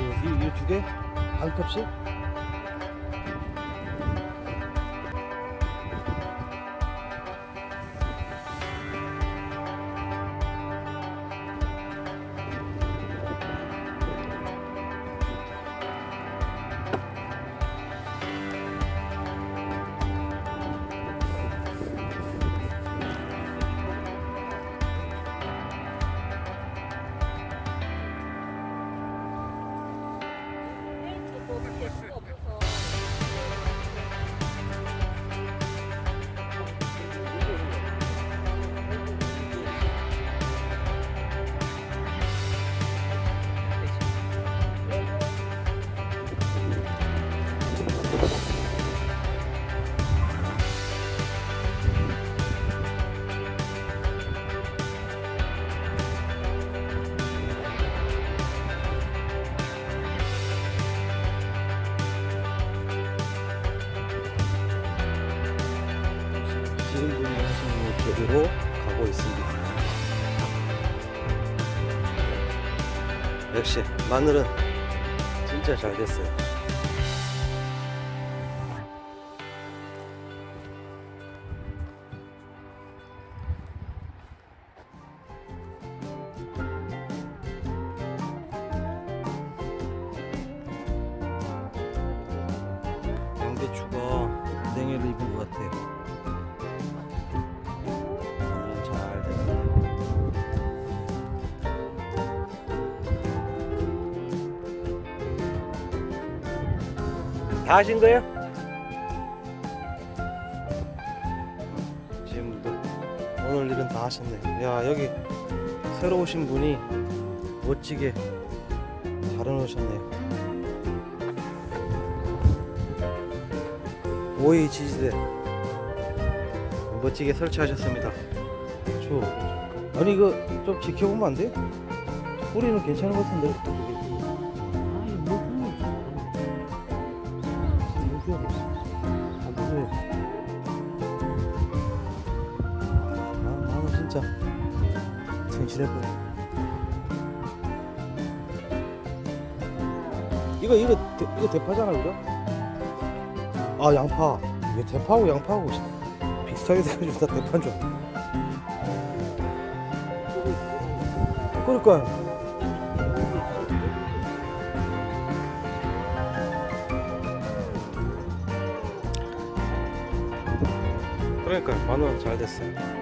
이두 개? 반 컵씩? 하시는 대로 가고 있습니다. 역시 마늘은 진짜 잘 됐어요. 다 하신 거예요? 지금도 오늘 일은 다 하셨네. 야 여기 새로 오신 분이 멋지게 잘 해놓으셨네요. 오이 지지대 멋지게 설치하셨습니다. 저 아니 이거 좀 지켜보면 안 돼요? 뿌리는 괜찮은 것 같은데. 진짜 성실해 보여. 이거 이거 대, 이거 대파잖아, 그죠? 아 양파. 이게 대파하고 양파하고 비슷하게 생겨서 나 대파인 줄 알아. 그러니까 그러니까 마늘 잘 됐어요.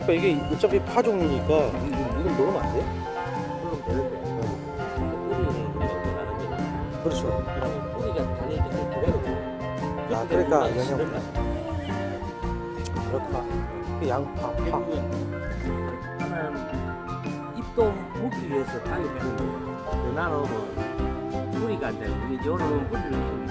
그러니까 이게 어차피 파 종류니까 이- 이건 넣으면 안 돼? 그럼 되는데 뿌리는 게 그렇죠. 그냥 뿌리가 다닐 때 기다려. 아, 그러니까 영양 그렇구나. 그 양파, 파. 하나는 잎도 먹기 위해서 땅에 빼는 거예요. 나는 뭐 뿌리가 안 돼. 이게 요런 뿌리를 키우기